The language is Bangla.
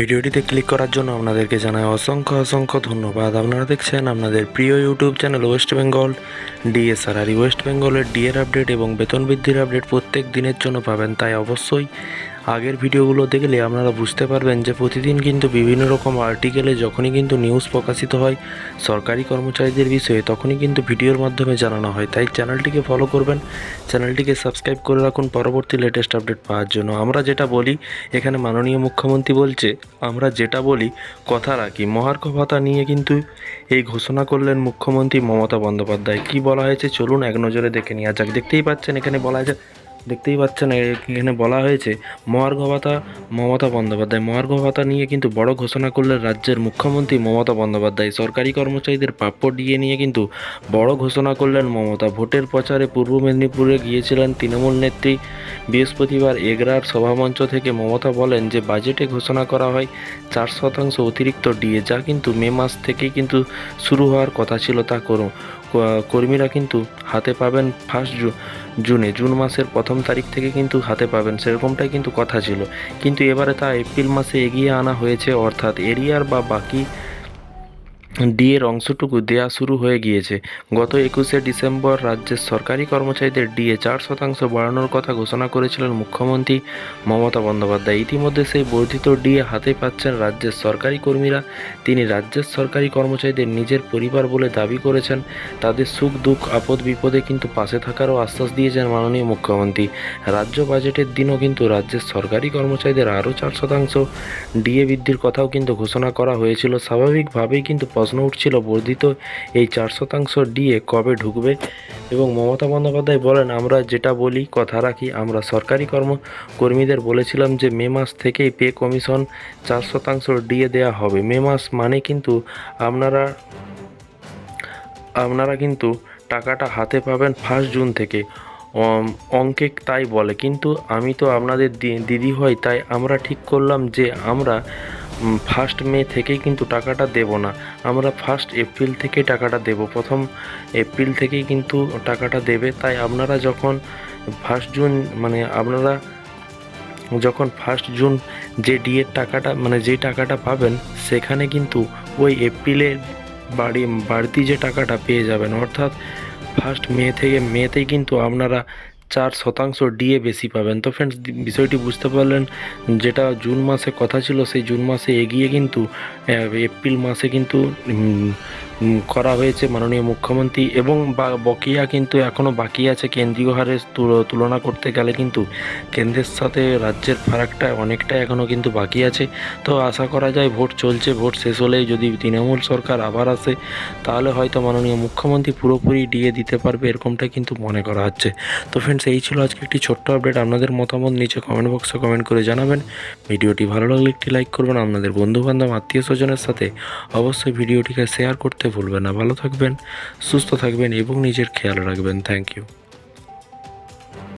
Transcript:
ভিডিওটিতে ক্লিক করার জন্য আপনাদেরকে জানাই অসংখ্য অসংখ্য ধন্যবাদ। আপনারা দেখছেন আপনাদের প্রিয় YouTube channel West Bengal DSR আর ওয়েস্ট বেঙ্গলের ডিএর আপডেট এবং বেতন বৃদ্ধির আপডেট প্রত্যেক দিনের জন্য পাবেন, তাই অবশ্যই আগের ভিডিওগুলো দেখলে আপনারা বুঝতে পারবেন যে প্রতিদিন কিন্তু বিভিন্ন রকম আর্টিকেলে যখনই কিন্তু নিউজ প্রকাশিত হয়, সরকারি কর্মচারীদের বিষয়ে তখনই কিন্তু ভিডিওর মাধ্যমে জানানো হয়। তাই চ্যানেলটিকে ফলো করবেন, চ্যানেলটিকে সাবস্ক্রাইব করে রাখুন পরবর্তী লেটেস্ট আপডেট পাওয়ার জন্য। আমরা যেটা বলি, এখানে মাননীয় মুখ্যমন্ত্রী বলছে, আমরা যেটা বলি, কথা রাখি। মহার্ঘ ভাতা নিয়ে কিন্তু এই ঘোষণা করলেন মুখ্যমন্ত্রী মমতা বন্দ্যোপাধ্যায়। কি বলা হয়েছে? চলুন এক নজরে দেখে নেওয়া যাক। দেখতেই পাচ্ছেন, এখানে বলা হয়েছে দেখতেই পাচ্ছেন এখানে বলা হয়েছে মহার্ঘ ভাতা মমতা বন্দ্যোপাধ্যায়। মহার্ঘ ভাতা নিয়ে কিন্তু বড় ঘোষণা করলেন রাজ্যের মুখ্যমন্ত্রী মমতা বন্দ্যোপাধ্যায়। সরকারি কর্মচারীদের প্রাপ্য ডিএ নিয়ে কিন্তু বড় ঘোষণা করলেন মমতা। ভোটের প্রচারে পূর্ব মেদিনীপুরে গিয়েছিলেন তৃণমূল নেত্রী বৃহস্পতিবার এগরার সভামঞ্চ থেকে। মমতা বলেন যে, বাজেটে ঘোষণা করা হয় চার শতাংশ অতিরিক্ত ডিএ, যা কিন্তু মে মাস থেকেই কিন্তু শুরু হওয়ার কথা ছিল। তা করুন কর্মীরা কিন্তু হাতে পাবেন ফার্স্ট জুনে, জুন মাসের প্রথম তারিখ থেকে কিন্তু হাতে পাবেন, সেরকমটাই কিন্তু কথা ছিল। কিন্তু এবারে তা এপ্রিল মাসে এগিয়ে আনা হয়েছে, অর্থাৎ এরিয়ার বা বাকি ডিএর অংশটুকু দেয়া শুরু হয়ে গিয়েছে। গত একুশে ডিসেম্বর রাজ্যের সরকারি কর্মচারীদের ডিএ চার শতাংশ বাড়ানোর কথা ঘোষণা করেছিলেন মুখ্যমন্ত্রী মমতা বন্দ্যোপাধ্যায়। ইতিমধ্যে সেই বর্ধিত ডিএ হাতে পাচ্ছেন রাজ্যের সরকারি কর্মীরা। তিনি রাজ্যের সরকারি কর্মচারীদের নিজের পরিবার বলে দাবি করেছেন। তাদের সুখ, দুঃখ, আপদ, বিপদে কিন্তু পাশে থাকারও আশ্বাস দিয়েছেন মাননীয় মুখ্যমন্ত্রী। রাজ্য বাজেটের দিনও কিন্তু রাজ্যের সরকারি কর্মচারীদের আরও চার শতাংশ ডিএ বৃদ্ধির কথাও কিন্তু ঘোষণা করা হয়েছিল। স্বাভাবিকভাবেই কিন্তু প্রশ্ন উঠছিল বর্ধিত এই চার শতাংশ ডিএ কবে ঢুকবে? এবং মমতা বন্দ্যোপাধ্যায় বলেন, আমরা যেটা বলি, কথা রাখি। আমরা সরকারি কর্ম কর্মীদের বলেছিলাম যে, মে মাস থেকেই পে কমিশন চার শতাংশ ডিএ দেওয়া হবে। মে মাস মানে কিন্তু আপনারা আপনারা কিন্তু টাকাটা হাতে পাবেন ফার্স্ট জুন থেকে। অঙ্কে তাই বলে। কিন্তু আমি তো আপনাদের দিদি হই, তাই আমরা ঠিক করলাম যে, আমরা ফার্স্ট মে থেকেই কিন্তু টাকাটা দেব না। আমরা ফার্স্ট এপ্রিল থেকে টাকাটা দেব। প্রথম এপ্রিল থেকেই কিন্তু টাকাটা দেবে। তাই আপনারা যখন ফার্স্ট জুন মানে আপনারা যখন ফার্স্ট জুন যে ডিএর টাকাটা মানে যে টাকাটা পাবেন, সেখানে কিন্তু ওই এপ্রিলে বাড়ি, বাড়তি যে টাকাটা পেয়ে যাবেন। অর্থাৎ ফার্স্ট মে থেকে মেতেই কিন্তু আপনারা চার শতাংশ ডিএ বেশি পাবেন। তো ফ্রেন্ডস বিষয়টি বুঝতে পারলেন, যেটা জুন মাসে কথা ছিল, সেই জুন মাসে এগিয়ে কিন্তু এপ্রিল মাসে কিন্তু করা হয়েছে মাননীয় মুখ্যমন্ত্রী এবং বকেয়া কিন্তু এখনও বাকি আছে। কেন্দ্রীয় হারে তুলনা করতে গেলে কিন্তু কেন্দ্রের সাথে রাজ্যের ফারাকটা অনেকটা এখনও কিন্তু বাকি আছে। তো আশা করা যায় ভোট চলছে, ভোট শেষ হলেই যদি তৃণমূল সরকার আবার আসে, তাহলে হয়তো মাননীয় মুখ্যমন্ত্রী পুরোপুরি দিয়ে দিতে পারবে এরকমটাই কিন্তু মনে করা হচ্ছে। তো ফ্রেন্ডস এই ছিল আজকে একটি ছোট্ট আপডেট আপনাদের মতামত নিচে কমেন্ট বক্সে কমেন্ট করে জানাবেন। ভিডিওটি ভালো লাগলে একটি লাইক করবেন। আপনাদের বন্ধুবান্ধব, আত্মীয় স্বজনের সাথে অবশ্যই ভিডিওটিকে শেয়ার করতে ভুলবেন না। ভালো থাকবেন সুস্থ থাকবেন এবং নিজের খেয়াল রাখবেন। Thank you